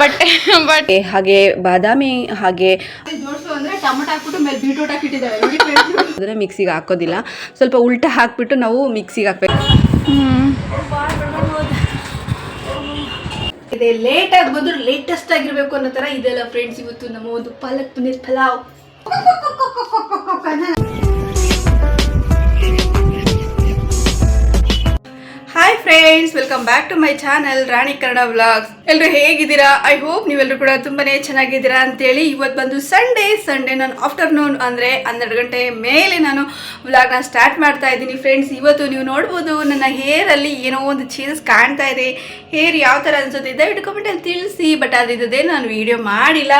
But but ಹಾಗೆ ಬಾದಾಮಿ ಹಾಗೆ ಜೋಡಿಸು ಅಂದ್ರೆ ಟೊಮಟೊ ಹಾಕ್ಬಿಟ್ಟು ಮೇಲೆ ಬೀಟ್ರೂಟ್ ಹಾಕಿಟ್ಟಿದ್ದಾರೆ. ನೋಡಿ friends. ಮಿಕ್ಸಿಗೆ ಹಾಕೋದಿಲ್ಲ. ಸ್ವಲ್ಪ ಉಲ್ಟ ಹಾಕ್ಬಿಟ್ಟು ನಾವು ಮಿಕ್ಸಿಗೆ ಹಾಕ್ಬೇಕು. ಇದೆ ಲೇಟ್ ಆಗಿ ಬಂದ್ರು ಲೇಟೆಸ್ಟ್ ಆಗಿರ್ಬೇಕು ಅನ್ನೋ ತರ ಇದೆಲ್ಲ ಫ್ರೆಂಡ್ಸ್ ಇವತ್ತು ನಮ್ಮ ಒಂದು palak paneer pulao. Hi friends welcome back to my channel Rani Kannada vlogs ಎಲ್ಲರೂ ಹೇಗಿದ್ದೀರಾ? ಐ ಹೋಪ್ ನೀವೆಲ್ಲರೂ ಕೂಡ ತುಂಬಾನೇ ಚೆನ್ನಾಗಿದ್ದೀರಾ ಅಂತೇಳಿ ಇವತ್ತು ಬಂದು ಸಂಡೇ ಸಂಡೇ ನಾನು ಆಫ್ಟರ್ನೂನ್ ಅಂದರೆ ಹನ್ನೆರಡು ಗಂಟೆ ಮೇಲೆ ನಾನು ವ್ಲಾಗ್ನ ಸ್ಟಾರ್ಟ್ ಮಾಡ್ತಾ ಇದ್ದೀನಿ ಫ್ರೆಂಡ್ಸ್ ಇವತ್ತು ನೀವು ನೋಡ್ಬೋದು ನನ್ನ ಹೇರಲ್ಲಿ ಏನೋ ಒಂದು ಚೇಂಜಸ್ ಕಾಣ್ತಾ ಇದೆ. ಹೇರ್ ಯಾವ ಥರ ಅನ್ಸುತ್ತೆ ದಯವಿಟ್ಟು ಕಮೆಂಟಲ್ಲಿ ತಿಳಿಸಿ ಬಟ್ ಅದಿದ್ದದೇ ನಾನು ವಿಡಿಯೋ ಮಾಡಿಲ್ಲ.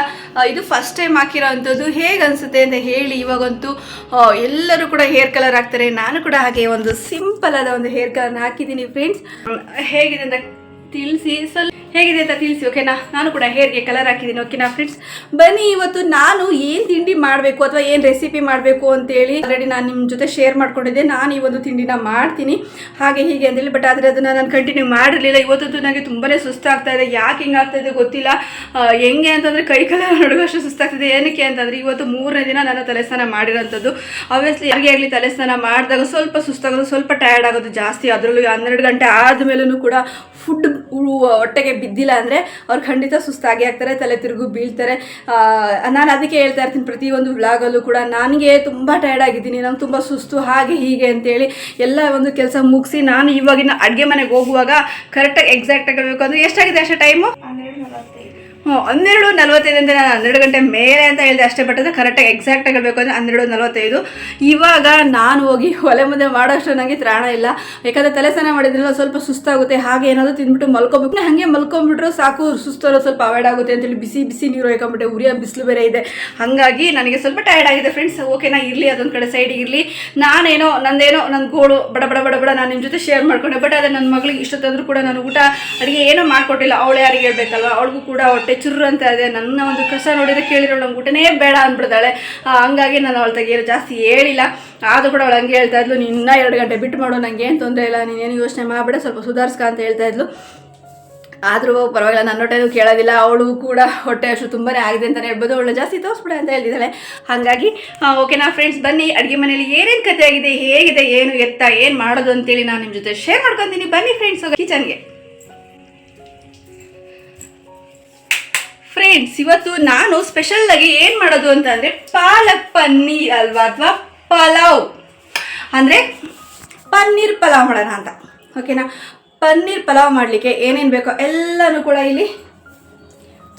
ಇದು ಫಸ್ಟ್ ಟೈಮ್ ಹಾಕಿರೋ ಅಂಥದ್ದು ಹೇಗೆ ಅನಿಸುತ್ತೆ ಅಂತ ಹೇಳಿ ಇವಾಗಂತೂ ಎಲ್ಲರೂ ಕೂಡ ಹೇರ್ ಕಲರ್ ಹಾಕ್ತಾರೆ. ನಾನು ಕೂಡ ಹಾಗೆ ಒಂದು ಸಿಂಪಲ್ ಆದ ಒಂದು ಹೇರ್ ಕಲರ್ನ ಹಾಕಿದ್ದೀನಿ ಹೇಗಿದೆ ಅಂತ ತಿಳಿಸಿ ಸ್ವಲ್ಪ ಹೇಗಿದೆ ಅಂತ ತಿಳಿಸಿ ಓಕೆನಾ ನಾನು ಕೂಡ ಹೇರ್ಗೆ ಕಲರ್ ಹಾಕಿದ್ದೀನಿ ಓಕೆನಾ ಫ್ರೆಂಡ್ಸ್ ಬನ್ನಿ, ಇವತ್ತು ನಾನು ಏನು ತಿಂಡಿ ಮಾಡಬೇಕು ಅಥವಾ ಏನು ರೆಸಿಪಿ ಮಾಡಬೇಕು ಅಂತೇಳಿ ಆಲ್ರೆಡಿ ನಾನು ನಿಮ್ಮ ಜೊತೆ ಶೇರ್ ಮಾಡ್ಕೊಂಡಿದ್ದೆ. ನಾನು ಈ ಒಂದು ತಿಂಡಿನ ಮಾಡ್ತೀನಿ. ಹಾಗೆ ಹೀಗೆ ಅಂತೇಳಿ ಬಟ್ ಆದರೆ ಅದನ್ನು ನಾನು ಕಂಟಿನ್ಯೂ ಮಾಡಿರಲಿಲ್ಲ. ಇವತ್ತಂತೂ ನನಗೆ ತುಂಬಾ ಸುಸ್ತಾಗ್ತಾ ಇದೆ. ಯಾಕೆ ಇದೆ ಗೊತ್ತಿಲ್ಲ. ಹೆಂಗೆ ಅಂತಂದರೆ ಕೈ ಕಲರ್ ನೋಡುವಷ್ಟು ಸುಸ್ತಾಗ್ತಿದೆ. ಏನಕ್ಕೆ ಅಂತಂದರೆ ಇವತ್ತು ಮೂರನೇ ದಿನ ನಾನು ತಲೆ ಸ್ನಾನ ಮಾಡಿರೋಂಥದ್ದು. ಆಬ್ವಿಯಸ್ಲಿ ಯಾರಿಗೆ ಆಗಲಿ ತಲೆ ಸ್ನಾನ ಮಾಡಿದಾಗ ಸ್ವಲ್ಪ ಸುಸ್ತಾಗೋದು, ಸ್ವಲ್ಪ ಟಯರ್ಡ್ ಆಗೋದು ಜಾಸ್ತಿ. ಅದರಲ್ಲೂ ಹನ್ನೆರಡು ಗಂಟೆ ಆದಮೇಲೂ ಕೂಡ ಫುಡ್ ಹೊಟ್ಟೆಗೆ ಬಿದ್ದಿಲ್ಲ ಅಂದರೆ ಅವ್ರು ಖಂಡಿತ ಸುಸ್ತಾಗಿ ಆಗ್ತಾರೆ, ತಲೆ ತಿರುಗು ಬೀಳ್ತಾರೆ. ನಾನು ಅದಕ್ಕೆ ಹೇಳ್ತಾ ಇರ್ತೀನಿ, ಪ್ರತಿಯೊಂದು ವ್ಲಾಗಲ್ಲೂ ಕೂಡ ನನಗೆ ತುಂಬ ಟಯರ್ಡ್ ಆಗಿದ್ದೀನಿ, ನಂಗೆ ತುಂಬ ಸುಸ್ತು, ಹಾಗೆ ಹೀಗೆ ಅಂತೇಳಿ ಎಲ್ಲ ಒಂದು ಕೆಲಸ ಮುಗಿಸಿ ನಾನು ಇವಾಗಿನ ಅಡುಗೆ ಮನೆಗೆ ಹೋಗುವಾಗ ಕರೆಕ್ಟಾಗಿ ಎಕ್ಸಾಕ್ಟಾಗಿ ಹೇಳಬೇಕು ಅಂದರೆ ಎಷ್ಟಾಗಿದೆ ಅಷ್ಟೇ ಟೈಮು ಹ್ಞೂ ಹನ್ನೆರಡು ನಲವತ್ತೈದು ಅಂತ ನಾನು ಹನ್ನೆರಡು ಗಂಟೆ ಮೇಲೆ ಅಂತ ಹೇಳಿದೆ ಅಷ್ಟೇ ಬಟ್ ಅದು ಕರೆಕ್ಟಾಗಿ ಎಕ್ಸಾಕ್ಟಾಗಿ ಹೇಳಬೇಕು ಅಂದರೆ ಹನ್ನೆರಡು ನಲವತ್ತೈದು. ಇವಾಗ ನಾನು ಹೋಗಿ ಒಲೆ ಮುಂದೆ ಮಾಡೋಷ್ಟು ನನಗೆ ತ್ರಾಣ ಇಲ್ಲ. ಯಾಕಂದರೆ ತಲೆ ಸ್ನಾನ ಮಾಡಿದ್ರಲ್ಲ ಸ್ವಲ್ಪ ಸುಸ್ತಾಗುತ್ತೆ, ಹಾಗೆ ಏನಾದರೂ ತಿಂದ್ಬಿಟ್ಟು ಮಲ್ಕೋಬೇಕು. ಹಾಗೆ ಮಲ್ಕೊಂಬಿಟ್ರು ಸಾಕು ಸುಸ್ತು ಅನ್ನೋದು ಸ್ವಲ್ಪ ಅವಾಯ್ಡ್ ಆಗುತ್ತೆ ಅಂತೇಳಿ ಬಿಸಿ ಬಿಸಿ ನೀರು ಹೋಯ್ಕೊಂಬಿಟ್ಟೆ ಉರಿಯ ಬಿಸಿಲು ಬೇರೆ ಇದೆ. ಹಾಗಾಗಿ ನನಗೆ ಸ್ವಲ್ಪ ಟಯರ್ಡ್ ಆಗಿದೆ ಫ್ರೆಂಡ್ಸ್ ಓಕೆನಾ ಇರಲಿ, ಅದೊಂದು ಕಡೆ ಸೈಡ್ ಇರಲಿ. ನಾನೇನೋ, ನಂದೇನೋ ನನ್ನ ಗೋಳು ಬಡ ಬಡ ಬಡ ಬಡ ನಾನು ನಿಮ್ಮ ಜೊತೆ ಶೇರ್ ಮಾಡ್ಕೊಂಡೆ ಬಟ್ ಅದೇ ನನ್ನ ಮಗಳಿಗೆ ಇಷ್ಟೊತ್ತಾದರೂ ಕೂಡ ನಾನು ಊಟ ಅಡುಗೆ ಏನೋ ಮಾಡಿಕೊಟ್ಟಿಲ್ಲ. ಅವಳು ಯಾರಿಗೆ ಹೇಳ್ಬೇಕಲ್ವ? ಅವಳಿಗೂ ಕೂಡ ಹೊಟ್ಟೆ ಚುರ್ರು ಅಂತ ಇದೆ. ನನ್ನ ಒಂದು ಕಸ ನೋಡಿದ್ರೆ ಕೇಳಿರೋ ನಂಗೆ ಊಟನೇ ಬೇಡ ಅಂದ್ಬಿಡ್ತಾಳೆ. ಹಂಗಾಗಿ ನಾನು ಅವಳ ತೆಗಿಯೋ ಜಾಸ್ತಿ ಹೇಳಿಲ್ಲ. ಆದರೂ ಕೂಡ ಅವಳು ಹಂಗೆ ಹೇಳ್ತಾ ಇದ್ಲು, ನೀನು ಎರಡು ಗಂಟೆ ಬಿಟ್ಟು ಮಾಡು ನನಗೆ ಏನು ತೊಂದರೆ ಇಲ್ಲ ನೀನೇನು ಯೋಚನೆ ಮಾಡಬೇಡ, ಸ್ವಲ್ಪ ಸುಧಾರಿಸ್ಕ ಅಂತ ಹೇಳ್ತಾ ಇದ್ಲು. ಆದರೂ ಪರವಾಗಿಲ್ಲ, ನನ್ನ ಹೊಟ್ಟೆನೂ ಕೇಳೋದಿಲ್ಲ. ಅವಳು ಕೂಡ ಹೊಟ್ಟೆ ಅಷ್ಟು ತುಂಬಾ ಆಗಿದೆ ಅಂತಲೇ ಹೇಳ್ಬೋದು. ಅವಳು ಜಾಸ್ತಿ ತೋರಿಸ್ಬಿಡ ಅಂತ ಹೇಳ್ತಿದ್ದಾಳೆ ಹಾಗಾಗಿ ಓಕೆನಾ ಫ್ರೆಂಡ್ಸ್ ಬನ್ನಿ. ಅಡುಗೆ ಮನೇಲಿ ಏನೇನು ಕತೆ ಆಗಿದೆ, ಹೇಗಿದೆ, ಏನು ಎತ್ತ, ಏನು ಮಾಡೋದು ಅಂತೇಳಿ ನಾನು ನಿಮ್ಮ ಜೊತೆ ಶೇರ್ ಮಾಡ್ಕೊತೀನಿ. ಬನ್ನಿ ಫ್ರೆಂಡ್ಸ್ ಕಿಚನ್ಗೆ ಫ್ರೆಂಡ್ಸ್, ಇವತ್ತು ನಾನು ಸ್ಪೆಷಲ್ ಆಗಿ ಏನು ಮಾಡೋದು ಅಂತಂದರೆ ಪಾಲಕ್ ಪನ್ನೀರ್ ಅಲ್ವಾ ಅಥವಾ ಪಲಾವ್? ಅಂದರೆ ಪನ್ನೀರ್ ಪಲಾವ್ ಮಾಡೋಣ ಅಂತ. ಓಕೆನಾ ಪನ್ನೀರ್ ಪಲಾವ್ ಮಾಡಲಿಕ್ಕೆ ಏನೇನು ಬೇಕೋ ಎಲ್ಲಾನು ಕೂಡ ಇಲ್ಲಿ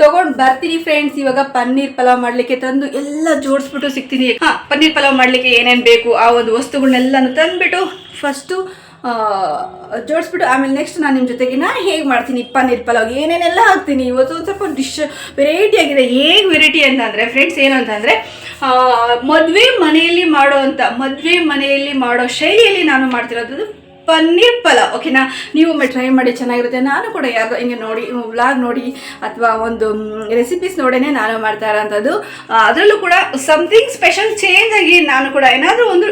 ತಗೊಂಡು ಬರ್ತೀನಿ ಫ್ರೆಂಡ್ಸ್. ಇವಾಗ ಪನ್ನೀರ್ ಪಲಾವ್ ಮಾಡಲಿಕ್ಕೆ ತಂದು ಎಲ್ಲ ಜೋಡಿಸ್ಬಿಟ್ಟು ಸಿಗ್ತೀನಿ. ಹಾಂ, ಪನ್ನೀರ್ ಪಲಾವ್ ಮಾಡಲಿಕ್ಕೆ ಏನೇನು ಬೇಕು, ಆ ಒಂದು ವಸ್ತುಗಳನ್ನೆಲ್ಲನೂ ತಂದುಬಿಟ್ಟು ಫಸ್ಟು ಜೋಡಿಸ್ಬಿಟ್ಟು, ಆಮೇಲೆ ನೆಕ್ಸ್ಟ್ ನಾನು ನಿಮ್ಮ ಜೊತೆಗೆ ನಾನು ಹೇಗೆ ಮಾಡ್ತೀನಿ, ಪನ್ನೀರ್ ಪಲಾವ್ ಏನೇನೆಲ್ಲ ಹಾಕ್ತೀನಿ. ಇವತ್ತು ಒಂದು ಸ್ವಲ್ಪ ಡಿಶ್ ವೆರೈಟಿ ಆಗಿದೆ. ಹೇಗೆ ವೆರೈಟಿ ಅಂತಂದರೆ ಫ್ರೆಂಡ್ಸ್ ಏನು ಅಂತಂದರೆ ಮದುವೆ ಮನೆಯಲ್ಲಿ ಮಾಡೋ ಅಂತ, ಮದುವೆ ಮನೆಯಲ್ಲಿ ಮಾಡೋ ಶೈಲಿಯಲ್ಲಿ ನಾನು ಮಾಡ್ತಿರೋದು ಪನ್ನೀರ್ ಪಲಾವ್. ಓಕೆನಾ ನೀವು ಒಮ್ಮೆ ಟ್ರೈ ಮಾಡಿ ಚೆನ್ನಾಗಿರುತ್ತೆ. ನಾನು ಕೂಡ ಯಾರು ಹಿಂಗೆ ನೋಡಿ ವ್ಲಾಗ್ ನೋಡಿ ಅಥವಾ ಒಂದು ರೆಸಿಪೀಸ್ ನೋಡೇ ನಾನು ಮಾಡ್ತಾ ಇರೋಂಥದ್ದು. ಅದರಲ್ಲೂ ಕೂಡ ಸಮಥಿಂಗ್ ಸ್ಪೆಷಲ್ ಚೇಂಜ್ ಆಗಿ ನಾನು ಕೂಡ ಏನಾದರೂ ಒಂದು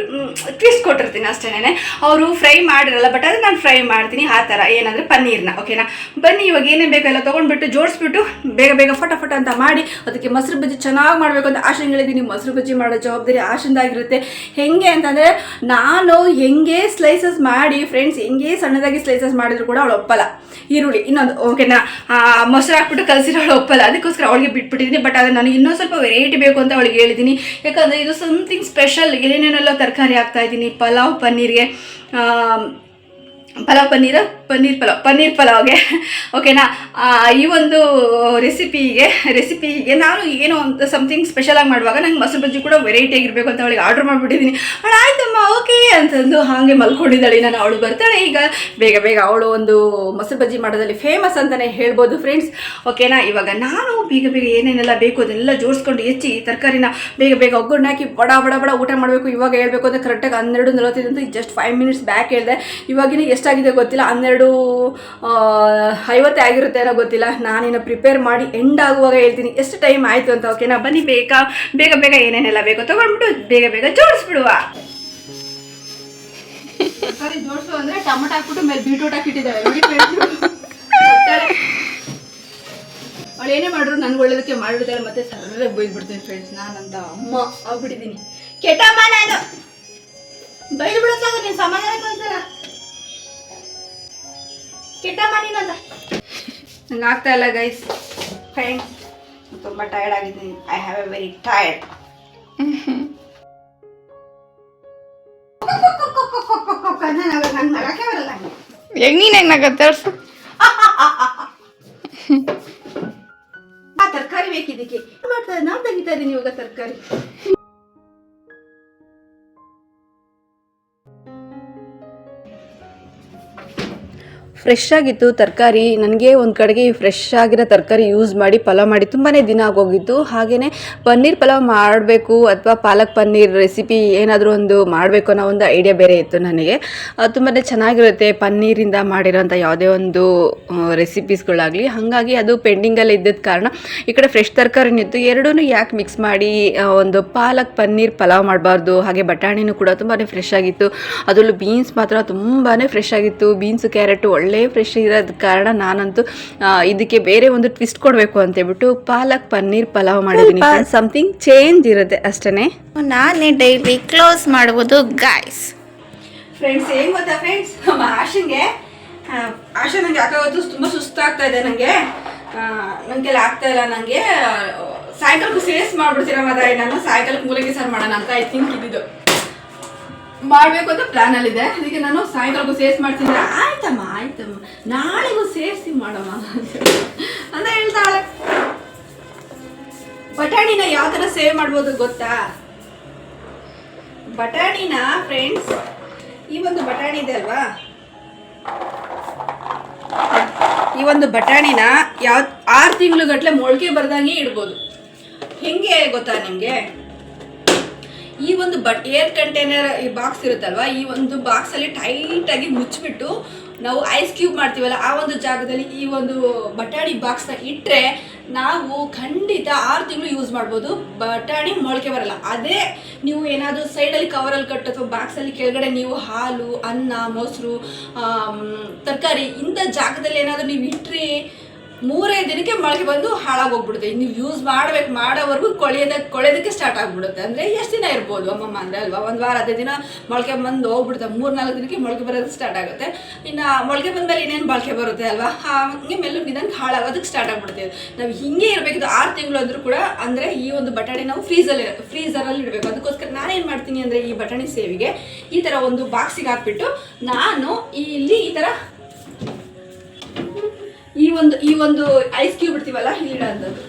ಟ್ವಿಸ್ಟ್ ಕೊಟ್ಟಿರ್ತೀನಿ ಅಷ್ಟೇನೆ ಅವರು ಫ್ರೈ ಮಾಡಿರಲ್ಲ ಬಟ್ ಅದು ನಾನು ಫ್ರೈ ಮಾಡ್ತೀನಿ. ಆ ಥರ, ಏನಂದರೆ ಪನ್ನೀರ್ನ. ಓಕೆನಾ ಬನ್ನಿ, ಇವಾಗ ಏನೇನು ಬೇಕಲ್ಲ ತೊಗೊಂಡ್ಬಿಟ್ಟು ಜೋಡಿಸ್ಬಿಟ್ಟು ಬೇಗ ಬೇಗ ಫಟಾಫಟ ಅಂತ ಮಾಡಿ, ಅದಕ್ಕೆ ಮೊಸರು ಬಜ್ಜಿ ಚೆನ್ನಾಗಿ ಮಾಡಬೇಕು ಅಂತ ಆಶೆಗಳಿದ್ದೀನಿ ಮೊಸರು ಬಜ್ಜಿ ಮಾಡೋ ಜವಾಬ್ದಾರಿ ಆಶಿಂದಾಗಿರುತ್ತೆ ಹೆಂಗೆ ಅಂತಂದರೆ, ನಾನು ಹೆಂಗೆ ಸ್ಲೈಸಸ್ ಮಾಡಿ ಫ್ರೆಂಡ್ಸ್ ಹೆಂಗೆ ಸಣ್ಣದಾಗಿ ಸ್ಲೈಸಸ್ ಮಾಡಿದ್ರು ಕೂಡ ಅವಳು ಒಪ್ಪಲ್ಲ. ಈರುಳ್ಳಿ, ಇನ್ನೊಂದು ಓಕೆನಾ ಮೊಸರು ಹಾಕ್ಬಿಟ್ಟು ಕಲಸಿರೋ ಅವಳು ಒಪ್ಪಲ್ಲ. ಅದಕ್ಕೋಸ್ಕರ ಅವಳಿಗೆ ಬಿಟ್ಬಿಟ್ಟಿದ್ದೀನಿ ಬಟ್ ಆದರೆ ನನಗೆ ಇನ್ನೊಂದು ಸ್ವಲ್ಪ ವೆರೈಟಿ ಬೇಕು ಅಂತ ಅವಳಿಗೆ ಹೇಳಿದ್ದೀನಿ ಯಾಕಂದರೆ ಇದು ಸಮಥಿಂಗ್ ಸ್ಪೆಷಲ್ ಏನೇನೆಲ್ಲ ತರಕಾರಿ ಹಾಕ್ತಾ ಇದ್ದೀನಿ ಪಲಾವ್, ಪನ್ನೀರ್ಗೆ ಪಲಾವ್ ಪನ್ನೀರ, ಪನ್ನೀರ್ ಪಲಾವ್, ಪನ್ನೀರ್ ಪಲಾವ್ಗೆ. ಓಕೆನಾ ಈ ಒಂದು ರೆಸಿಪಿಗೆ ರೆಸಿಪಿಗೆ ನಾನು ಏನೋ ಒಂದು ಸಮಥಿಂಗ್ ಸ್ಪೆಷಲಾಗಿ ಮಾಡುವಾಗ ನಂಗೆ ಮೊಸರು ಬಜ್ಜಿ ಕೂಡ ವೆರೈಟಿ ಆಗಿರಬೇಕು ಅಂತ ಅವಳಿಗೆ ಆರ್ಡ್ರ್ ಮಾಡಿಬಿಟ್ಟಿದ್ದೀನಿ ಅವಳು, ಆಯ್ತಮ್ಮ ಓಕೆ ಅಂತಂದು ಹಾಗೆ ಮಲ್ಕೊಂಡಿದ್ದಾಳೆ. ನಾನು ಅವಳು ಬರ್ತಾಳೆ ಈಗ. ಬೇಗ ಬೇಗ ಅವಳು ಒಂದು ಮೊಸರು ಬಜ್ಜಿ ಮಾಡೋದಲ್ಲಿ ಫೇಮಸ್ ಅಂತಲೇ ಹೇಳ್ಬೋದು ಫ್ರೆಂಡ್ಸ್ ಓಕೆನಾ ಇವಾಗ ನಾನು ಬೇಗ ಬೇಗ ಏನೇನೆಲ್ಲ ಬೇಕು ಅದೆಲ್ಲ ಜೋಡಿಸ್ಕೊಂಡು ಹೆಚ್ಚಿ ತರಕಾರಿನ ಬೇಗ ಬೇಗ ಒಗ್ಗರಣೆ ಹಾಕಿ ಬಡ ಬಡ ಬಡ ಊಟ ಮಾಡಬೇಕು, ಇವಾಗ ಹೇಳಬೇಕು ಅಂದರೆ ಕರೆಕ್ಟಾಗಿ ಹನ್ನೆರಡು ನಲವತ್ತೈದು ಅಂತ ಜಸ್ಟ್ ಫೈವ್ ಮಿನಿಟ್ಸ್ ಬ್ಯಾಕ್ ಹೇಳಿದೆ. ಇವಾಗಿನ ಎಷ್ಟಾಗಿದೆ ಗೊತ್ತಿಲ್ಲ. ಹನ್ನೆರಡು ಐವತ್ತೇ ಆಗಿರುತ್ತೆ ಏನೋ ಗೊತ್ತಿಲ್ಲ. ನಾನೇನು ಪ್ರಿಪೇರ್ ಮಾಡಿ ಎಂಡ್ ಆಗುವಾಗ ಹೇಳ್ತೀನಿ. ಎಷ್ಟು ಟೈಮ್ ಆಯಿತು ಅಂತ ಓಕೆನಾ ಬನ್ನಿ ಬೇಕಾ ಬೇಗ ಬೇಗ ಏನೇನೆಲ್ಲ ಬೇಕೋ ತೊಗೊಂಡ್ಬಿಟ್ಟು ಬೇಗ ಬೇಗ ಜೋಡಿಸ್ಬಿಡುವ. ತರಕಾರಿ ಜೋಡಿಸು ಅಂದರೆ ಟೊಮಟೊ ಹಾಕ್ಬಿಟ್ಟು ಮೇಲೆ ಬೀಟ್ರೂಟ್ ಹಾಕಿಟ್ಟಿದ್ದಾಳೆ ಅವಳು ಏನೇ ಮಾಡಿದ್ರು ನನ್ಗೆ ಒಳ್ಳೇದಕ್ಕೆ ಮಾಡಿಬಿಡ್ತಾರೆ ಮತ್ತೆ ಸರಳಾಗಿ ಬೈದ್ಬಿಡ್ತೀನಿ ಫ್ರೆಂಡ್ಸ್ ನಾನಂತ ಅಮ್ಮ ಆಗ್ಬಿಟ್ಟಿದ್ದೀನಿ. ಕೆಟ್ಟಮ್ಮ ನಾನು. ಬೈದು ಬಿಡೋದಾಗ ನೀನು ಸಮಾಧಾನಕ್ಕೆ ಕಳ್ಸಲ್ಲ ಕೆಟ್ಟಮ್ಮ ನೀನಂತ ನಂಗೆ ಆಗ್ತಾ ಇಲ್ಲ ಗೈಸ್ ಫ್ರೆಂಡ್ಸ್ ತುಂಬ ಟಯರ್ಡ್ ಆಗಿದ್ದೀನಿ. I have a very tired ಹೆಂಗ್ ನೀನ್ ಹೆಂಗ್ ನಗ ತೋರ್ಸು? ಆ ತರಕಾರಿ ಬೇಕಿದ್ದಕ್ಕೆ. ಮಾಡ್ತಾ ನಾನು ತೆಗಿತಾ ಇದ್ದೀನಿ ಇವಾಗ ತರಕಾರಿ. ಫ್ರೆಶ್ ಆಗಿತ್ತು, ತರಕಾರಿ. ನನಗೆ ಒಂದು ಕಡೆಗೆ ಫ್ರೆಶ್ ಆಗಿರೋ ತರಕಾರಿ ಯೂಸ್ ಮಾಡಿ, ಪಲಾವ್ ಮಾಡಿ ತುಂಬಾ ದಿನ ಆಗೋಗಿತ್ತು. ಹಾಗೆಯೇ ಪನ್ನೀರ್ ಪಲಾವ್ ಮಾಡಬೇಕು ಅಥವಾ ಪಾಲಕ್ ಪನ್ನೀರ್ ರೆಸಿಪಿ ಏನಾದರೂ ಒಂದು ಮಾಡಬೇಕು ಅನ್ನೋ ಒಂದು ಐಡಿಯಾ ಬೇರೆ ಇತ್ತು ನನಗೆ. ತುಂಬಾ ಚೆನ್ನಾಗಿರುತ್ತೆ ಪನ್ನೀರಿಂದ ಮಾಡಿರೋಂಥ ಯಾವುದೇ ಒಂದು ರೆಸಿಪೀಸ್ಗಳಾಗಲಿ ಹಾಗಾಗಿ ಅದು ಪೆಂಡಿಂಗಲ್ಲಿ ಇದ್ದಿದ್ದ ಕಾರಣ ಈ ಕಡೆ ಫ್ರೆಶ್ ತರಕಾರಿನಿತ್ತು ಎರಡೂ ಯಾಕೆ ಮಿಕ್ಸ್ ಮಾಡಿ ಒಂದು ಪಾಲಕ್ ಪನ್ನೀರ್ ಪಲಾವ್ ಮಾಡಬಾರ್ದು? ಹಾಗೆ ಬಟಾಣಿನೂ ಕೂಡ ತುಂಬಾ ಫ್ರೆಶ್ ಆಗಿತ್ತು. ಅದರಲ್ಲೂ ಬೀನ್ಸ್ ಮಾತ್ರ ತುಂಬಾ ಫ್ರೆಶ್ ಆಗಿತ್ತು. ಬೀನ್ಸ್ ಕ್ಯಾರೆಟು ಒಳ್ಳೆ ಫ್ರೆಶ್ ಇರೋದ ಕಾರಣ ನಾನಂತೂ ಇದಕ್ಕೆ ಬೇರೆ ಒಂದು ಟ್ವಿಸ್ಟ್ ಕೊಡಬೇಕು ಅಂತ ಹೇಳ್ಬಿಟ್ಟು ಪಾಲಕ್ ಪನ್ನೀರ್ ಪಲಾವ್ ಮಾಡಿದ್ದೀನಿ ಸಮಥಿಂಗ್ ಚೇಂಜ್ ಇರುತ್ತೆ ಅಷ್ಟೇ ನಾನೇ ಡೈಲಿ ಕ್ಲೋಸ್ ಮಾಡುವುದು ಗಾಯ್ಸ್ ಫ್ರೆಂಡ್ಸ್ ಏನ್ ಗೊತ್ತಾ ಫ್ರೆಂಡ್ಸ್ ನಮ್ಮ ಆಶಂಗೆ ಆ, ಆಶಾ ನಂಗೆ ಯಾಕಾವತ್ತು ತುಂಬ ಸುಸ್ತಾಗ್ತಾ ಇದೆ ನನಗೆ ನನಗೆಲ್ಲ ಆಗ್ತಾ ಇಲ್ಲ ನನಗೆ ಸಾಯಂಕಾಲಕ್ಕೂ ಸೇರಿಸಿ ಮಾಡ್ಬಿಡ್ತೀರಾ ಮಾತಾಡಿ ನಾನು ಸಾಯಂಕಾಲಕ್ಕೆ ಮೂಲಂಗಿ ಸರ್ ಮಾಡೋಣ ಅಂತ ಐ ಥಿಂಕ್ ಇದ್ದಿದ್ದು. ಮಾಡಬೇಕು ಅಂತ ಇದೆ. ಅದಕ್ಕೆ ನಾನು ಸಾಯಂಕಾಲಕ್ಕೂ ಸೇರ್ಸಿ ಮಾಡ್ತೀನಿ. ಆಯ್ತಮ್ಮ ಆಯ್ತಮ್ಮ. ನಾಳೆಗೂ ಸೇರಿಸಿ ಮಾಡಮ್ಮ ಅಂತ ಹೇಳ್ತಾಳೆ. ಬಟಾಣಿನ ಯಾವ ಥರ ಸೇವ್ ಮಾಡ್ಬೋದು ಗೊತ್ತಾ? ಬಟಾಣಿನ ಫ್ರೆಂಡ್ಸ್ ಈ ಒಂದು ಬಟಾಣಿ ಇದೆ ಅಲ್ವಾ? ಈ ಒಂದು ಬಟಾಣಿನ ಯಾವ ಆರು ತಿಂಗಳು ಮೊಳಕೆ ಬರ್ದಂಗೆ ಇಡ್ಬೋದು. ಹೆಂಗೆ ಗೊತ್ತಾ ನಿಮಗೆ? ಈ ಒಂದು ಬಟ್ ಏರ್ ಕಂಟೈನರ್ ಈ ಬಾಕ್ಸ್ ಇರುತ್ತಲ್ವಾ, ಈ ಒಂದು ಬಾಕ್ಸಲ್ಲಿ ಟೈಟಾಗಿ ಮುಚ್ಚಿಬಿಟ್ಟು ನಾವು ಐಸ್ ಕ್ಯೂಬ್ ಮಾಡ್ತೀವಲ್ಲ, ಆ ಒಂದು ಜಾಗದಲ್ಲಿ ಈ ಒಂದು ಬಟಾಣಿ ಬಾಕ್ಸ್ನ ಇಟ್ಟರೆ ನಾವು ಖಂಡಿತ ಆರು ತಿಂಗಳು ಯೂಸ್ ಮಾಡ್ಬೋದು. ಬಟಾಣಿ ಮೊಳಕೆ ಬರಲ್ಲ. ಅದೇ ನೀವು ಏನಾದರೂ ಸೈಡಲ್ಲಿ ಕವರಲ್ಲಿ ಕಟ್ಟು ಅಥವಾ ಬಾಕ್ಸಲ್ಲಿ ಕೆಳಗಡೆ ನೀವು ಹಾಲು, ಅನ್ನ, ಮೊಸರು ತರಕಾರಿ ಇಂಥ ಜಾಗದಲ್ಲಿ ಏನಾದರೂ ನೀವು ಇಟ್ಟರೆ ಮೂರೇ ದಿನಕ್ಕೆ ಮೊಳಕೆ ಬಂದು ಹಾಳಾಗೋಗ್ಬಿಡುತ್ತೆ. ನೀವು ಯೂಸ್ ಮಾಡ್ಬೇಕು, ಮಾಡೋವರೆಗೂ ಕೊಳೆಯದ, ಕೊಳೆಯೋದಕ್ಕೆ ಸ್ಟಾರ್ಟ್ ಆಗ್ಬಿಡುತ್ತೆ. ಅಂದರೆ ಎಷ್ಟು ದಿನ ಇರ್ಬೋದು? ಅಮ್ಮಮ್ಮ ಅಂದರೆ ಅಲ್ವಾ? ಒಂದು ವಾರ, ಹದಿನೈದು ದಿನ ಮೊಳಕೆ ಬಂದು ಹೋಗ್ಬಿಡುತ್ತೆ. ಮೂರು ನಾಲ್ಕು ದಿನಕ್ಕೆ ಮೊಳಕೆ ಬರೋದಕ್ಕೆ ಸ್ಟಾರ್ಟ್ ಆಗುತ್ತೆ. ಇನ್ನು ಮೊಳಕೆ ಬಂದಮೇಲೆ ಇನ್ನೇನು ಮೊಳಕೆ ಬರುತ್ತೆ ಅಲ್ವಾ? ಹಾಗೆ ಮೇಲೆ ನಿಧಾನ ಹಾಳಾಗೋದಕ್ಕೆ ಸ್ಟಾರ್ಟ್ ಆಗ್ಬಿಡುತ್ತೆ. ನಾವು ಹಿಂಗೆ ಇರಬೇಕಿದ್ದು ಆರು ತಿಂಗಳು ಅಂದರೂ ಕೂಡ, ಅಂದರೆ ಈ ಒಂದು ಬಟಾಣಿ ನಾವು ಫ್ರೀಸಲ್ಲಿ ಫ್ರೀಸರಲ್ಲಿ ಇಡಬೇಕು. ಅದಕ್ಕೋಸ್ಕರ ನಾನೇನು ಮಾಡ್ತೀನಿ ಅಂದರೆ ಈ ಬಟಾಣಿ ಸೇವಿಗೆ ಈ ಥರ ಒಂದು ಬಾಕ್ಸಿಗೆ ಹಾಕ್ಬಿಟ್ಟು ನಾನು ಇಲ್ಲಿ ಈ ಥರ ಒಂದು, ಈ ಒಂದು ಐಸ್ ಕ್ಯೂಬ್ ಇಡ್ತೀವಲ್ಲ, ಇಲ್ಲಿ ಇಡೋಂಥದ್ದು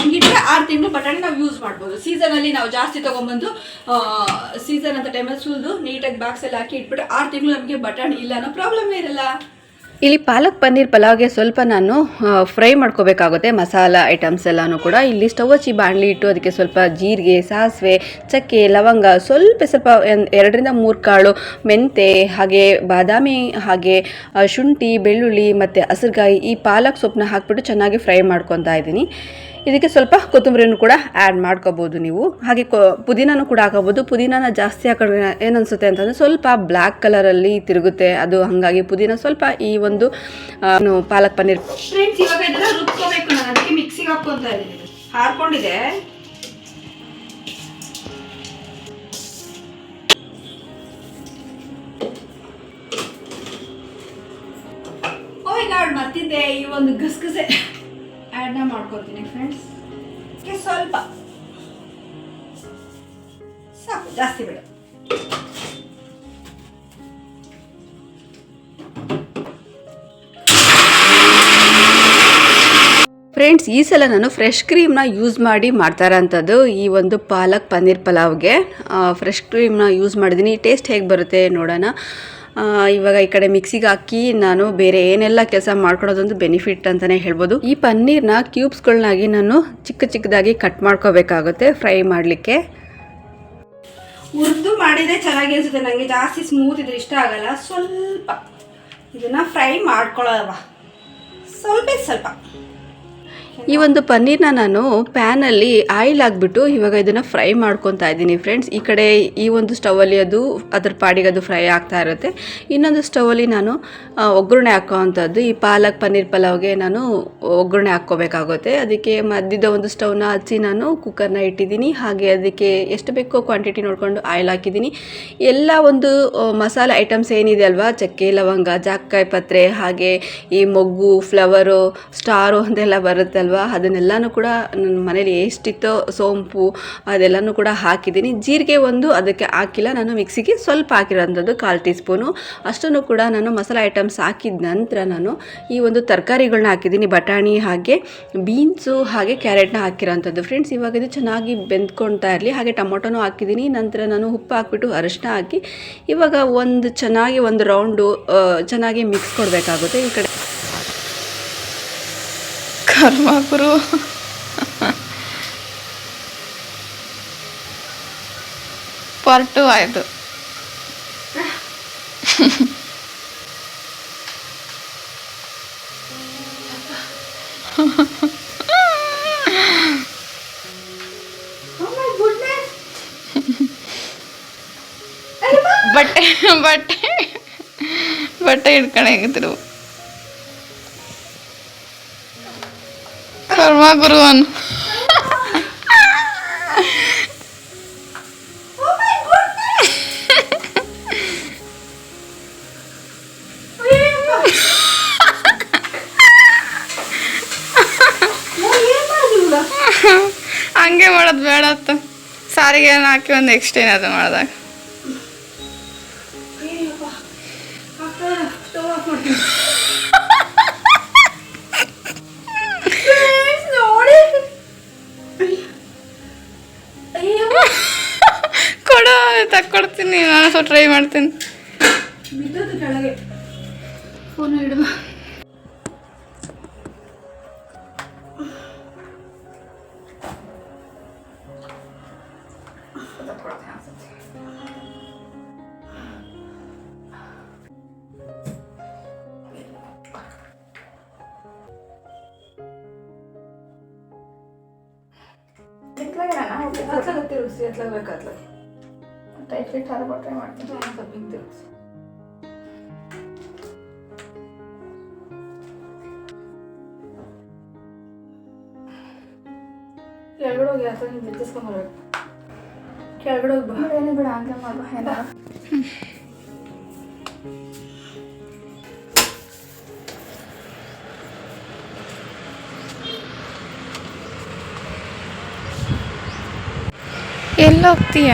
ಹಿಂಗಿಟ್ರೆ ಆರು ತಿಂಗಳು ಬಟಾಣಿ ನಾವು ಯೂಸ್ ಮಾಡ್ಬೋದು. ಸೀಸನಲ್ಲಿ ನಾವು ಜಾಸ್ತಿ ತೊಗೊಂಬಂದು ಸೀಸನ್ ಅಂತ ಟೈಮಲ್ಲಿ ಸುಲಿದು ನೀಟಾಗಿ ಬಾಕ್ಸಲ್ಲಿ ಹಾಕಿ ಇಟ್ಬಿಟ್ಟು ಆರು ತಿಂಗಳು ನಮಗೆ ಬಟಾಣಿ ಇಲ್ಲ ಅನ್ನೋ ಪ್ರಾಬ್ಲಮ್ ಇರಲ್ಲ ಇಲ್ಲಿ ಪಾಲಕ್ ಪನ್ನೀರ್ ಪಲಾವ್ಗೆ ಸ್ವಲ್ಪ ನಾನು ಫ್ರೈ ಮಾಡ್ಕೋಬೇಕಾಗುತ್ತೆ, ಮಸಾಲ ಐಟಮ್ಸ್ ಎಲ್ಲನೂ ಕೂಡ. ಇಲ್ಲಿ ಸ್ಟವ್ ಹಚ್ಚಿ ಬಾಣಲಿ ಇಟ್ಟು ಅದಕ್ಕೆ ಸ್ವಲ್ಪ ಜೀರಿಗೆ, ಸಾಸಿವೆ, ಚಕ್ಕೆ, ಲವಂಗ, ಸ್ವಲ್ಪ ಸ್ವಲ್ಪ ಎರಡರಿಂದ ಮೂರು ಕಾಳು ಮೆಂತೆ, ಹಾಗೆ ಬಾದಾಮಿ, ಹಾಗೆ ಶುಂಠಿ, ಬೆಳ್ಳುಳ್ಳಿ ಮತ್ತು ಹಸಿರುಗಾಯಿ ಈ ಪಾಲಕ್ ಸೊಪ್ಪನ್ನ ಹಾಕ್ಬಿಟ್ಟು ಚೆನ್ನಾಗಿ ಫ್ರೈ ಮಾಡ್ಕೊತಾ ಇದ್ದೀನಿ. ಇದಕ್ಕೆ ಸ್ವಲ್ಪ ಕೊತ್ತಂಬರಿನೂ ಕೂಡ ಆ್ಯಡ್ ಮಾಡ್ಕೋಬೋದು ನೀವು. ಹಾಗೆ ಕೊ ಪುದೀನೂ ಕೂಡ ಹಾಕೋಬೋದು ಪುದೀನಾನ ಜಾಸ್ತಿ ಹಾಕೊಂಡ್ರೆ ಏನನ್ಸುತ್ತೆ ಅಂತಂದರೆ ಸ್ವಲ್ಪ ಬ್ಲ್ಯಾಕ್ ಕಲರಲ್ಲಿ ತಿರುಗುತ್ತೆ. ಅದು ಹಾಗಾಗಿ ಪುದೀನ ಸ್ವಲ್ಪ ಈ ಒಂದು ಪಾಲಕ್ ಪನ್ನೀರ್. ಫ್ರೆಂಡ್ಸ್ ಇವಾಗ ರುಬ್ಕೋಬೇಕು ನಾನು. ಅದಕ್ಕೆ ಮಿಕ್ಸಿಗೆ ಹಾರ್ಕೊಂಡಿದೆ. ಗಾಡ್ ಮತ್ತಿದ್ದೆ ಈ ಒಂದು ಗಸಗಸೆ. ಆ್ಯಡ್ನ ಮಾಡ್ಕೊತೀನಿ ಫ್ರೆಂಡ್ಸ್ ಸ್ವಲ್ಪ. ಸಾಕು, ಜಾಸ್ತಿ ಬೇಡ. ಫ್ರೆಂಡ್ಸ್ ಈ ಸಲ ನಾನು ಫ್ರೆಶ್ ಕ್ರೀಮ್ನ ಯೂಸ್ ಮಾಡಿ ಮಾಡ್ತಾ ಇರೋಂಥದ್ದು ಈ ಒಂದು ಪಾಲಕ್ ಪನ್ನೀರ್ ಪಲಾವ್ಗೆ. ಫ್ರೆಶ್ ಕ್ರೀಮ್ನ ಯೂಸ್ ಮಾಡಿದ್ದೀನಿ ಟೇಸ್ಟ್ ಹೇಗೆ ಬರುತ್ತೆ ನೋಡೋಣ. ಇವಾಗ ಈ ಕಡೆ ಮಿಕ್ಸಿಗೆ ಹಾಕಿ ನಾನು ಬೇರೆ ಏನೆಲ್ಲ ಕೆಲಸ ಮಾಡ್ಕೊಳೋದೊಂದು ಬೆನಿಫಿಟ್ ಅಂತಲೇ ಹೇಳ್ಬೋದು. ಈ ಪನ್ನೀರ್ನ ಕ್ಯೂಬ್ಸ್ಗಳನ್ನಾಗಿ ನಾನು ಚಿಕ್ಕ ಚಿಕ್ಕದಾಗಿ ಕಟ್ ಮಾಡ್ಕೋಬೇಕಾಗುತ್ತೆ ಫ್ರೈ ಮಾಡಲಿಕ್ಕೆ. ಉರ್ದು ಮಾಡಿದ್ರೆ ಚೆನ್ನಾಗಿ ಅನಿಸುತ್ತೆ. ನನಗೆ ಜಾಸ್ತಿ ಸ್ಮೂತ್ ಇದ್ರೆ ಇಷ್ಟ ಆಗಲ್ಲ. ಸ್ವಲ್ಪ ಇದನ್ನ ಫ್ರೈ ಮಾಡ್ಕೊಳ್ಳೋದವ ಸ್ವಲ್ಪ ಸ್ವಲ್ಪ. ಈ ಒಂದು ಪನ್ನೀರ್ನ ನಾನು ಪ್ಯಾನಲ್ಲಿ ಆಯಿಲ್ ಹಾಕ್ಬಿಟ್ಟು ಇವಾಗ ಇದನ್ನು ಫ್ರೈ ಮಾಡ್ಕೊತಾ ಇದ್ದೀನಿ ಫ್ರೆಂಡ್ಸ್. ಈ ಕಡೆ ಈ ಒಂದು ಸ್ಟವಲ್ಲಿ ಅದು, ಅದ್ರ ಪಾಡಿಗೆ ಅದು ಫ್ರೈ ಆಗ್ತಾ ಇರುತ್ತೆ. ಇನ್ನೊಂದು ಸ್ಟವಲ್ಲಿ ನಾನು ಒಗ್ಗರಣೆ ಹಾಕೋವಂಥದ್ದು. ಈ ಪಾಲಕ್ ಪನ್ನೀರ್ ಪಲಾವ್ಗೆ ನಾನು ಒಗ್ಗರಣೆ ಹಾಕ್ಕೋಬೇಕಾಗುತ್ತೆ. ಅದಕ್ಕೆ ಮಧ್ಯದ ಒಂದು ಸ್ಟವ್ನ ಹಚ್ಚಿ ನಾನು ಕುಕ್ಕರ್ನ ಇಟ್ಟಿದ್ದೀನಿ. ಹಾಗೆ ಅದಕ್ಕೆ ಎಷ್ಟು ಬೇಕೋ ಕ್ವಾಂಟಿಟಿ ನೋಡಿಕೊಂಡು ಆಯಿಲ್ ಹಾಕಿದ್ದೀನಿ. ಎಲ್ಲ ಒಂದು ಮಸಾಲೆ ಐಟಮ್ಸ್ ಏನಿದೆ ಅಲ್ವಾ? ಚಕ್ಕೆ, ಲವಂಗ ಜಾಕಾಯಿ ಪತ್ರೆ, ಹಾಗೆ ಈ ಮೊಗ್ಗು, ಫ್ಲವರು, ಸ್ಟಾರು ಅಂತೆಲ್ಲ ಬರುತ್ತಲ್ವ? ಅದನ್ನೆಲ್ಲನೂ ಕೂಡ ನನ್ನ ಮನೇಲಿ ಎಷ್ಟಿತ್ತೋ ಸೋಂಪು, ಅದೆಲ್ಲನೂ ಕೂಡ ಹಾಕಿದ್ದೀನಿ. ಜೀರಿಗೆ ಒಂದು ಅದಕ್ಕೆ ಹಾಕಿಲ್ಲ. ನಾನು ಮಿಕ್ಸಿಗೆ ಸ್ವಲ್ಪ ಹಾಕಿರೋಂಥದ್ದು ಕಾಲು ಟೀ ಸ್ಪೂನು ಅಷ್ಟನ್ನು ಕೂಡ ನಾನು ಮಸಾಲೆ ಐಟಮ್ಸ್ ಹಾಕಿದ ನಂತರ ನಾನು ಈ ಒಂದು ತರಕಾರಿಗಳನ್ನ ಹಾಕಿದ್ದೀನಿ. ಬಟಾಣಿ ಹಾಗೆ, ಬೀನ್ಸು ಹಾಗೆ ಕ್ಯಾರೆಟ್ನ ಹಾಕಿರೋಂಥದ್ದು. ಫ್ರೆಂಡ್ಸ್, ಇವಾಗ ಇದು ಚೆನ್ನಾಗಿ ಬೆಂದ್ಕೊಳ್ತಾ ಇರಲಿ. ಹಾಗೆ ಟೊಮೊಟೊನೂ ಹಾಕಿದ್ದೀನಿ. ನಂತರ ನಾನು ಉಪ್ಪು ಹಾಕಿಬಿಟ್ಟು ಅರಶಿನ ಹಾಕಿ, ಇವಾಗ ಒಂದು ಚೆನ್ನಾಗಿ ಒಂದು ರೌಂಡು ಚೆನ್ನಾಗಿ ಮಿಕ್ಸ್ ಕೊಡಬೇಕಾಗುತ್ತೆ. ಈ ಕಡೆ ಕರ್ಮ ಗುರು ಪಾರ್ಟ್ ಟು ಆಯಿತು ಬಟ್ಟೆ ಬಟ್ಟೆ ಬಟ್ಟೆ ಹಿಡ್ಕೊಂಡಾಗಿದ್ರು ಕರ್ಮ ಗುರು ಅನ್ ಹಂಗೆ ಮಾಡೋದು ಬೇಡ ಅತ್ತ. ಸಾರಿಗೆ ಏನು ಹಾಕಿ ಒಂದು ಎಕ್ಸ್ಟ್ರಾ ಏನಾದ್ರು ಮಾಡಿದಾಗ. ಕೊಡು ತಕ್ಕೊಡ್ತೀನಿ ನಾನು ಸ್ವಲ್ಪ ಟ್ರೈ ಮಾಡ್ತೀನಿ. ಫೋನ್ ಇಡುವ. ಅತ್ಲಾಗ ತಿರುಗಿಸಿ ಅತ್ಲಾಗ ಬೇಕು ಅತ್ಲಾಗ ಟೈಟ್ ಫಿಟ್ ಟ್ರೈ ಮಾಡ್ತೀನಿ. ಸ್ವಲ್ಪ ಹಿಂಗೆ ತಿರುಗಿಸಿ. ಕೆಳಗಡೆ ಹೋಗಿ ಅಥವಾ ಹಿಂಗೆ ಬಿಚ್ಚಿಸ್ಕೊಂಬರ್ಬೇಕು ಕೆಳಗಡೆ ಹೋಗಿ ಬಾ. ಏನೇ ಬೇಡ ಹಂಗೆ ಮಾಡುವ ಎಲ್ಲಿ ಹೋಗ್ತೀಯ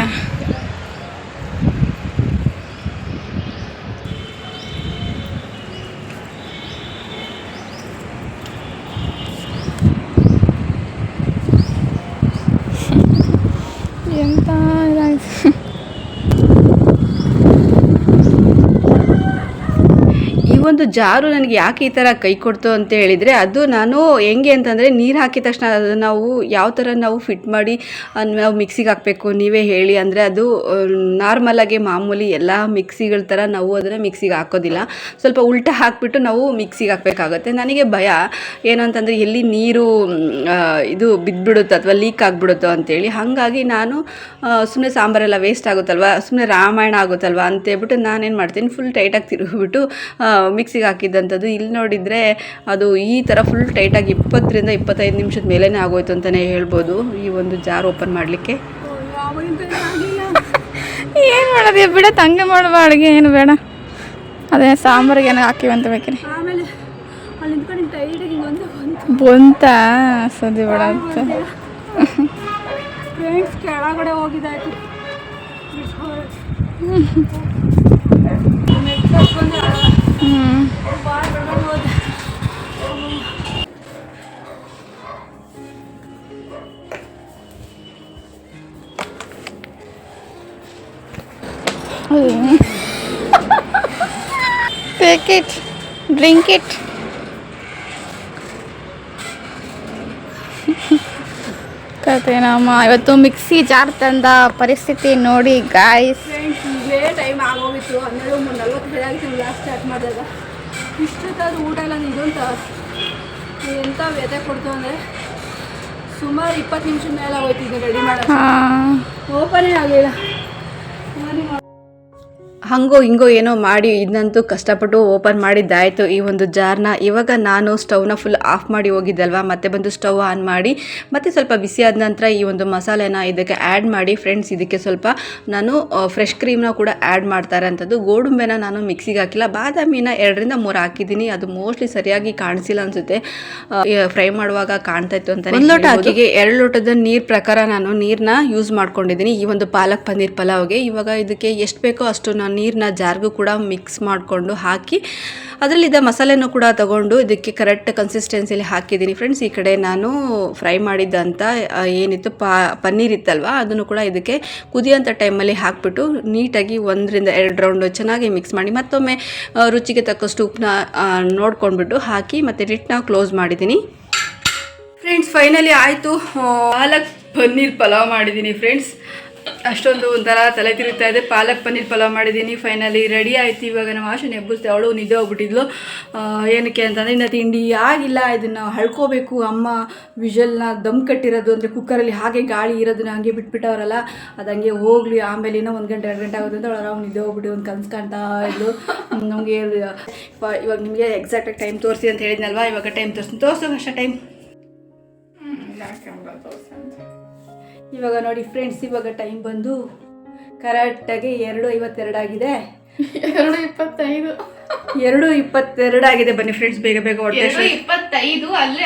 ಒಂದು ಜಾರು ನನಗೆ ಯಾಕೆ ಈ ಥರ ಕೈ ಕೊಡ್ತು ಅಂತ ಹೇಳಿದರೆ, ಅದು ನಾನು ಹೆಂಗೆ ಅಂತಂದರೆ ನೀರು ಹಾಕಿದ ತಕ್ಷಣ ಅದು ನಾವು ಯಾವ ಥರ ನಾವು ಫಿಟ್ ಮಾಡಿ ನಾವು ಮಿಕ್ಸಿಗೆ ಹಾಕಬೇಕು, ನೀವೇ ಹೇಳಿ. ಅಂದರೆ ಅದು ನಾರ್ಮಲಾಗಿ ಮಾಮೂಲಿ ಎಲ್ಲ ಮಿಕ್ಸಿಗಳ ಥರ ನಾವು ಅದನ್ನು ಮಿಕ್ಸಿಗೆ ಹಾಕೋದಿಲ್ಲ. ಸ್ವಲ್ಪ ಉಲ್ಟ ಹಾಕಿಬಿಟ್ಟು ನಾವು ಮಿಕ್ಸಿಗೆ ಹಾಕಬೇಕಾಗತ್ತೆ. ನನಗೆ ಭಯ ಏನು ಅಂತಂದರೆ ಎಲ್ಲಿ ನೀರು ಇದು ಬಿದ್ದುಬಿಡುತ್ತೋ ಅಥವಾ ಲೀಕ್ ಆಗಿಬಿಡುತ್ತೋ ಅಂತೇಳಿ ಹಾಗಾಗಿ ನಾನು ಸುಮ್ಮನೆ ಸಾಂಬಾರೆಲ್ಲ ವೇಸ್ಟ್ ಆಗುತ್ತಲ್ವ ಸುಮ್ಮನೆ ರಾಮಾಯಣ ಆಗುತ್ತಲ್ವ ಅಂತೇಳ್ಬಿಟ್ಟು ನಾನೇನು ಮಾಡ್ತೀನಿ ಫುಲ್ ಟೈಟಾಗಿ ತಿರುಗಿಬಿಟ್ಟು ಮಿಕ್ಸಿಗೆ ಹಾಕಿದ್ದಂಥದ್ದು ಇಲ್ಲಿ ನೋಡಿದರೆ ಅದು ಈ ಥರ ಫುಲ್ ಟೈಟಾಗಿ ಇಪ್ಪತ್ತರಿಂದ ಇಪ್ಪತ್ತೈದು ನಿಮಿಷದ ಮೇಲೇ ಆಗೋಯ್ತು ಅಂತಲೇ ಹೇಳ್ಬೋದು. ಈ ಒಂದು ಜಾರ್ ಓಪನ್ ಮಾಡಲಿಕ್ಕೆ. ಏನು ಮಾಡೋದು? ಬಿಡ ತಂಗೆ ಮಾಡುವ ಅಡುಗೆ ಏನು ಬೇಡ. ಅದೇ ಸಾಂಬಾರಿಗೆ ಏನೋ ಹಾಕಿವಿ ಅಂತ ಬೇಕ್ರಿ ಬಂತು. ಸದಿ ಬೇಡ ಅಂತ ಕೆಳಗಡೆ ಹೋಗಿದ್ದಾಯ್ತು. ಹ್ಞೂ ಟೇಕ್ ಇಟ್ ಡ್ರಿಂಕ್ ಇಟ್ ಕತೆನಮ್ಮ ಇವತ್ತು ಮಿಕ್ಸಿ ಜಾರ್ ತಂದ ಪರಿಸ್ಥಿತಿ ನೋಡಿ ಗಾಯ್ಸ್ ಈಗಲೇ ಟೈಮ್ ಆಗೋಗಿತ್ತು. ಹನ್ನೆರಡು ಮೂರು ನಲ್ವತ್ತು ಆಗಿತ್ತು ಲಾಸ್ಟ್ ಸ್ಟಾರ್ಟ್ ಮಾಡಿದಾಗ. ಇಷ್ಟೊತ್ತಾದ್ರೂ ಊಟ ಇಲ್ಲ ಇದೊಂತ ಎಂಥ ವ್ಯತೆ ಕೊಡ್ತು ಅಂದರೆ ಸುಮಾರು ಇಪ್ಪತ್ತು ನಿಮಿಷ ಮೇಲೆ ಹೋಯ್ತಿದ್ದೆ ರೆಡಿ ಮಾಡೋದು ಹಾಂ. ಓಪನೇ ಆಗಿಲ್ಲ ಹಂಗೋ ಹಿಂಗೋ ಏನೋ ಮಾಡಿ ಇದಂತೂ ಕಷ್ಟಪಟ್ಟು ಓಪನ್ ಮಾಡಿದ್ದಾಯಿತು ಈ ಒಂದು ಜಾರ್ನ. ಇವಾಗ ನಾನು ಸ್ಟವ್ನ ಫುಲ್ ಆಫ್ ಮಾಡಿ ಹೋಗಿದ್ದಲ್ವಾ? ಮತ್ತೆ ಬಂದು ಸ್ಟವ್ ಆನ್ ಮಾಡಿ ಮತ್ತೆ ಸ್ವಲ್ಪ ಬಿಸಿ ಆದ ನಂತರ ಈ ಒಂದು ಮಸಾಲೆನ ಇದಕ್ಕೆ ಆ್ಯಡ್ ಮಾಡಿ ಫ್ರೆಂಡ್ಸ್ ಇದಕ್ಕೆ ಸ್ವಲ್ಪ ನಾನು ಫ್ರೆಶ್ ಕ್ರೀಮ್ನ ಕೂಡ ಆ್ಯಡ್ ಮಾಡ್ತಾರೆ ಅಂಥದ್ದು ಗೋಡುಂಬೆನ ನಾನು ಮಿಕ್ಸಿಗೆ ಹಾಕಿಲ್ಲ. ಬಾದಾಮಿನ ಎರಡರಿಂದ ಮೂರು ಹಾಕಿದ್ದೀನಿ. ಅದು ಮೋಸ್ಟ್ಲಿ ಸರಿಯಾಗಿ ಕಾಣಿಸಿಲ್ಲ ಅನಿಸುತ್ತೆ. ಫ್ರೈ ಮಾಡುವಾಗ ಕಾಣ್ತಾ ಇತ್ತು ಅಂತ ಒಂದು ಲೋಟ ಅಕ್ಕಿಗೆ ಎರಡು ಲೋಟದ ನೀರು ಪ್ರಕಾರ ನಾನು ನೀರನ್ನ ಯೂಸ್ ಮಾಡ್ಕೊಂಡಿದ್ದೀನಿ. ಈ ಒಂದು ಪಾಲಕ್ ಪನ್ನೀರ್ ಪಲಾವ್ಗೆ. ಇವಾಗ ಇದಕ್ಕೆ ಎಷ್ಟು ಬೇಕೋ ಅಷ್ಟು ನಾನು ನೀರನ್ನ ಜಾರ್ಗೂ ಕೂಡ ಮಿಕ್ಸ್ ಮಾಡಿಕೊಂಡು ಹಾಕಿ ಅದರಲ್ಲಿದ್ದ ಮಸಾಲೆನೂ ಕೂಡ ತಗೊಂಡು ಇದಕ್ಕೆ ಕರೆಕ್ಟ್ ಕನ್ಸಿಸ್ಟೆನ್ಸಿಯಲ್ಲಿ ಹಾಕಿದ್ದೀನಿ. ಫ್ರೆಂಡ್ಸ್ ಈ ಕಡೆ ನಾನು ಫ್ರೈ ಮಾಡಿದ್ದಂಥ ಏನಿತ್ತು, ಪಾ, ಪನ್ನೀರ್ ಇತ್ತಲ್ವ, ಅದನ್ನು ಕೂಡ ಇದಕ್ಕೆ ಕುದಿಯೋಂಥ ಟೈಮಲ್ಲಿ ಹಾಕ್ಬಿಟ್ಟು ನೀಟಾಗಿ ಒಂದರಿಂದ ಎರಡು ರೌಂಡು ಚೆನ್ನಾಗಿ ಮಿಕ್ಸ್ ಮಾಡಿ ಮತ್ತೊಮ್ಮೆ ರುಚಿಗೆ ತಕ್ಕಷ್ಟು ಉಪ್ಪನ್ನ ನೋಡ್ಕೊಂಡ್ಬಿಟ್ಟು ಹಾಕಿ ಮತ್ತು ಲಿಟ್ನ ಕ್ಲೋಸ್ ಮಾಡಿದ್ದೀನಿ. ಫ್ರೆಂಡ್ಸ್ ಫೈನಲಿ ಆಯಿತು ಪಾಲಕ್ ಪನ್ನೀರ್ ಪಲಾವ್ ಮಾಡಿದ್ದೀನಿ. ಫ್ರೆಂಡ್ಸ್ ಅಷ್ಟೊಂದು ಒಂಥರ ತಲೆ ತಿರುಗ್ತಾ ಇದೆ. ಪಾಲಕ್ ಪನ್ನೀರ್ ಪಲಾವ್ ಮಾಡಿದ್ದೀನಿ. ಫೈನಲಿ ರೆಡಿ ಆಯ್ತು. ಇವಾಗ ನಮ್ಮ ಆಶೆ ಎಬ್ಬಿಸ್ತೆ ಅವಳು ನಿದ್ದೆ ಹೋಗ್ಬಿಟ್ಟಿದ್ಲು ಏನಕ್ಕೆ ಅಂತಂದರೆ ಇನ್ನು ತಿಂಡಿ ಆಗಿಲ್ಲ. ಇದನ್ನು ಹಳ್ಕೋಬೇಕು. ಅಮ್ಮ ವಿಷಲ್ನ ದಮ್ ಕಟ್ಟಿರೋದು ಅಂದರೆ ಕುಕ್ಕರಲ್ಲಿ ಹಾಗೆ ಗಾಳಿ ಇರೋದನ್ನ ಹಾಗೆ ಬಿಟ್ಬಿಟ್ಟವರಲ್ಲ, ಅದು ಹಂಗೆ ಹೋಗ್ಲಿ. ಆಮೇಲೆ ಇನ್ನೂ ಒಂದು ಗಂಟೆ, ಎರಡು ಗಂಟೆ ಆಗುತ್ತೆ ಅಂತ ಅವಳು ನಿದ್ದೆ ಹೋಗ್ಬಿಟ್ಟು ಒಂದು ಕನ್ಸು ಕಾಣ್ತಾ ಇದ್ಲು. ನಮಗೆ ಇವಾಗ ನಿಮಗೆ ಎಕ್ಸಾಕ್ಟಾಗಿ ಟೈಮ್ ತೋರಿಸಿ ಅಂತ ಹೇಳಿದ್ನಲ್ವಾ? ಇವಾಗ ಟೈಮ್ ತೋರಿಸ್ತೀನಿ ತೋರಿಸೋ ಅಷ್ಟೇ ಟೈಮ್ ಇವಾಗ ನೋಡಿ ಫ್ರೆಂಡ್ಸ್ ಇವಾಗ ಟೈಮ್ ಬಂದು ಕರೆಕ್ಟಾಗಿ ಎರಡು ಐವತ್ತೆರಡು ಆಗಿದೆ. ಎರಡು ಇಪ್ಪತ್ತೈದು. ಎರಡು ಇಪ್ಪತ್ತೆರಡು ಆಗಿದೆ ಬನ್ನಿ ಫ್ರೆಂಡ್ಸ್ ಬೇಗ ಬೇಗ ಹೊಟ್ಟೆ ಇಪ್ಪತ್ತೈದು ಅಲ್ಲೇ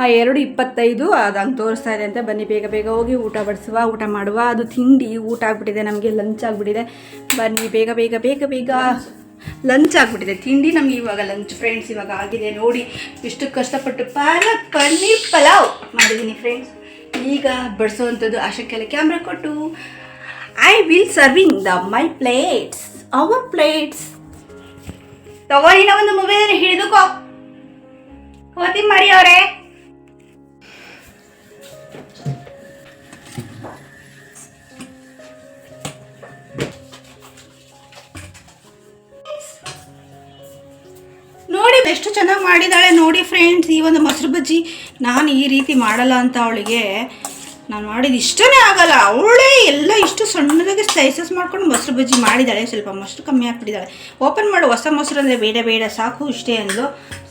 ಆ ಎರಡು ಇಪ್ಪತ್ತೈದು ಅದು ಹಂಗೆ ತೋರಿಸ್ತಾ ಇದೆ ಅಂತ ಬನ್ನಿ ಬೇಗ ಬೇಗ ಹೋಗಿ ಊಟ ಬಡಿಸುವ ಊಟ ಮಾಡುವ. ಅದು ತಿಂಡಿ ಊಟ ಆಗ್ಬಿಟ್ಟಿದೆ ನಮಗೆ ಲಂಚ್ ಆಗಿಬಿಟ್ಟಿದೆ. ಬನ್ನಿ ಬೇಗ ಬೇಗ ಬೇಗ ಬೇಗ. ಲಂಚ್ ಆಗ್ಬಿಟ್ಟಿದೆ. ತಿಂಡಿ ನಮ್ಗೆ ಇವಾಗ ಲಂಚ್ ಫ್ರೆಂಡ್ಸ್ ಇವಾಗ ಆಗಿದೆ. ನೋಡಿ ಇಷ್ಟು ಕಷ್ಟಪಟ್ಟು ಪಾಲಕ್ ಪನ್ನೀರ್ ಪಲಾವ್ ಮಾಡಿದ್ದೀನಿ ಫ್ರೆಂಡ್ಸ್ ಈಗ ಬಡಿಸೋವಂಥದ್ದು ಆಶಕ್ಕೆಲ್ಲ ಕ್ಯಾಮ್ರಾ ಕೊಟ್ಟು I will serving the my plates our plates ತಗೋರಿನ ಒಂದು ಮೊಬೈಲಲ್ಲಿ ಹಿಡಿದುಕೋ ಹೋತಿ ಮಾಡಿ ಅವರೇ ಫ್ರೆಂಡ್ಸ್ ಈ ಒಂದು ಮೊಸರು ಬಜ್ಜಿ ನಾನು ಈ ರೀತಿ ಮಾಡಲ್ಲ ಅಂತ ಅವಳಿಗೆ ನಾನು ಮಾಡಿದ ಇಷ್ಟನೇ ಆಗಲ್ಲ. ಅವಳೇ ಎಲ್ಲ ಇಷ್ಟು ಸಣ್ಣದಾಗಿ ಸ್ಲೈಸಸ್ ಮಾಡ್ಕೊಂಡು ಮೊಸರು ಬಜ್ಜಿ ಮಾಡಿದ್ದಾಳೆ. ಸ್ವಲ್ಪ ಮೊಸರು ಕಮ್ಮಿ ಹಾಕ್ಬಿಟ್ಟಿದ್ದಾಳೆ. ಓಪನ್ ಮಾಡು, ಹೊಸ ಮೊಸರು ಅಂದರೆ ಬೇಡ ಬೇಡ, ಸಾಕು, ಇಷ್ಟೇ ಅಂದು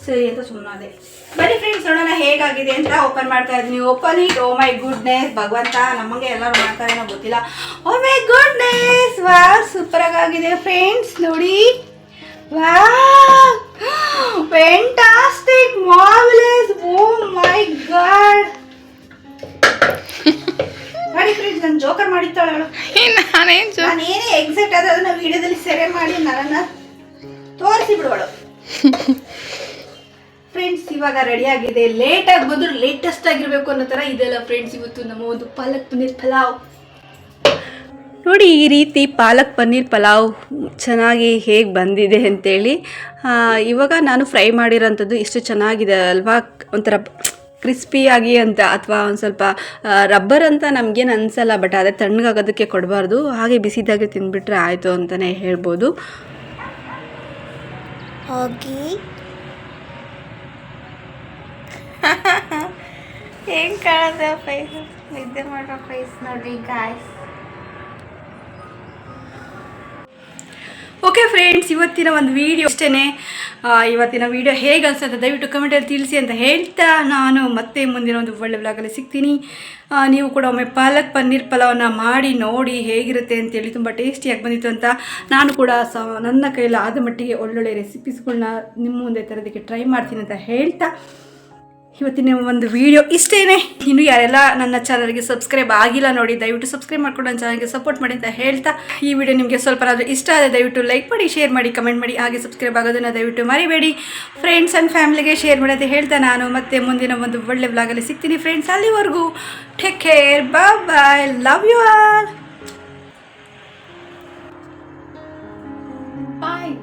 ಸರಿ ಅಂತ ಸುಮ್ಮನಾದೆ ಬನ್ನಿ ಫ್ರೆಂಡ್ಸ್ ನೋಡೋಣ ಹೇಗಾಗಿದೆ ಅಂತ ಓಪನ್ ಮಾಡ್ತಾ ಇದ್ದೀನಿ. Open it oh my goodness ಭಗವಂತ ನಮಗೆ ಎಲ್ಲರೂ ಮಾಡ್ತಾರೇನೋ ಗೊತ್ತಿಲ್ಲ. ಓ ಮೈ ಗುಡ್ನೆಸ್ ವಾ ಸೂಪರಾಗಿದೆ ಫ್ರೆಂಡ್ಸ್ ನೋಡಿ. Wow! ನಾನೇನು ಜೋ ನಾನು ಏನೇ ಎಕ್ಸಾಕ್ಟ್ ಆದ್ರೆ ಅದನ್ನ ವಿಡಿಯೋದಲ್ಲಿ ಸೆರೆ ಮಾಡಿ ನನ್ನನ್ನು ತೋರಿಸಿ ಬಿಡುವಳು. ಫ್ರೆಂಡ್ಸ್ ಇವಾಗ ರೆಡಿ ಆಗಿದೆ. ಲೇಟ್ ಆಗಿ ಬಂದ್ರು ಲೇಟೆಸ್ಟ್ ಆಗಿರ್ಬೇಕು ಅನ್ನೋ ಥರ ಇದೆಲ್ಲ ಫ್ರೆಂಡ್ಸ್ ಇವತ್ತು ನಮ್ಮ ಒಂದು ಪಾಲಕ್ ಪನ್ನೀರ್ ಪಲಾವ್. ನೋಡಿ ಈ ರೀತಿ ಪಾಲಕ್ ಪನ್ನೀರ್ ಪಲಾವ್ ಚೆನ್ನಾಗಿ ಹೇಗೆ ಬಂದಿದೆ ಅಂತೇಳಿ. ಇವಾಗ ನಾನು ಫ್ರೈ ಮಾಡಿರೋಂಥದ್ದು ಎಷ್ಟು ಚೆನ್ನಾಗಿದೆ ಅಲ್ವಾ? ಒಂಥರ ಕ್ರಿಸ್ಪಿಯಾಗಿ ಅಂತ ಅಥವಾ ಒಂದು ಸ್ವಲ್ಪ ರಬ್ಬರ್ ಅಂತ ನಮಗೇನು ಅನಿಸಲ್ಲ ಬಟ್ ಅದೇ ತಣ್ಣಗಾಗೋದಕ್ಕೆ ಕೊಡಬಾರ್ದು. ಹಾಗೆ ಬಿಸಿದಾಗೆ ತಿಂದ್ಬಿಟ್ರೆ ಆಯಿತು ಅಂತಲೇ ಹೇಳ್ಬೋದು. ಹೋಗಿ. ಏನು ಕಾಣದ ಫೈಸ್ ನಿದ್ದೆ ಮಾಡೋ ಫೈಸ್ ನೋಡಿ ಗಾಯ್ಸ್ ಓಕೆ ಫ್ರೆಂಡ್ಸ್ ಇವತ್ತಿನ ಒಂದು ವಿಡಿಯೋ ಅಷ್ಟೇ ಇವತ್ತಿನ ವಿಡಿಯೋ ಹೇಗೆ ಅನ್ಸುತ್ತೆ ದಯವಿಟ್ಟು ಕಮೆಂಟಲ್ಲಿ ತಿಳಿಸಿ ಅಂತ ಹೇಳ್ತಾ ನಾನು ಮತ್ತೆ ಮುಂದಿನ ಒಂದು ಒಳ್ಳೆ ವ್ಲಾಗಲ್ಲಿ ಸಿಗ್ತೀನಿ. ನೀವು ಕೂಡ ಒಮ್ಮೆ ಪಾಲಕ್ ಪನ್ನೀರ್ ಪಲಾವನ್ನ ಮಾಡಿ ನೋಡಿ ಹೇಗಿರುತ್ತೆ ಅಂತೇಳಿ ತುಂಬ ಟೇಸ್ಟಿಯಾಗಿ ಬಂದಿತ್ತು ಅಂತ ನಾನು ಕೂಡ ಸ, ನನ್ನ ಕೈಯಲ್ಲಿ ಆದ ಮಟ್ಟಿಗೆ ಒಳ್ಳೊಳ್ಳೆ ರೆಸಿಪೀಸ್ಗಳನ್ನ ನಿಮ್ಮ ಮುಂದೆ ತರೋದಕ್ಕೆ ಟ್ರೈ ಮಾಡ್ತೀನಿ ಅಂತ ಹೇಳ್ತಾ. ಇವತ್ತಿನ ಒಂದು ವಿಡಿಯೋ ಇಷ್ಟೇನೆ. ಇನ್ನು ಯಾರೆಲ್ಲ ನನ್ನ ಚಾನಲ್ಗೆ ಸಬ್ಸ್ಕ್ರೈಬ್ ಆಗಿಲ್ಲ ನೋಡಿ, ದಯವಿಟ್ಟು ಸಬ್ಸ್ಕ್ರೈಬ್ ಮಾಡ್ಕೊಂಡು ನನ್ನ ಚಾನಲ್ಗೆ ಸಪೋರ್ಟ್ ಮಾಡಿ ಅಂತ ಹೇಳ್ತಾ, ಈ ವಿಡಿಯೋ ನಿಮಗೆ ಸ್ವಲ್ಪ ಆದರೂ ಇಷ್ಟ ಆದರೆ ದಯವಿಟ್ಟು ಲೈಕ್ ಮಾಡಿ ಶೇರ್ ಮಾಡಿ ಕಮೆಂಟ್ ಮಾಡಿ, ಹಾಗೆ ಸಬ್ಸ್ಕ್ರೈಬ್ ಆಗೋದನ್ನು ದಯವಿಟ್ಟು ಮರಿಬೇಡಿ. ಫ್ರೆಂಡ್ಸ್ ಆ್ಯಂಡ್ ಫ್ಯಾಮಿಲಿಗೆ ಶೇರ್ ಮಾಡಿ ಅಂತ ಹೇಳ್ತಾ ನಾನು. ಮತ್ತೆ ಮುಂದಿನ ಒಂದು ಒಳ್ಳೆ ವ್ಲಾಗಲ್ಲಿ ಸಿಗ್ತೀನಿ ಫ್ರೆಂಡ್ಸ್ ಅಲ್ಲಿವರೆಗೂ take care bye love you all bye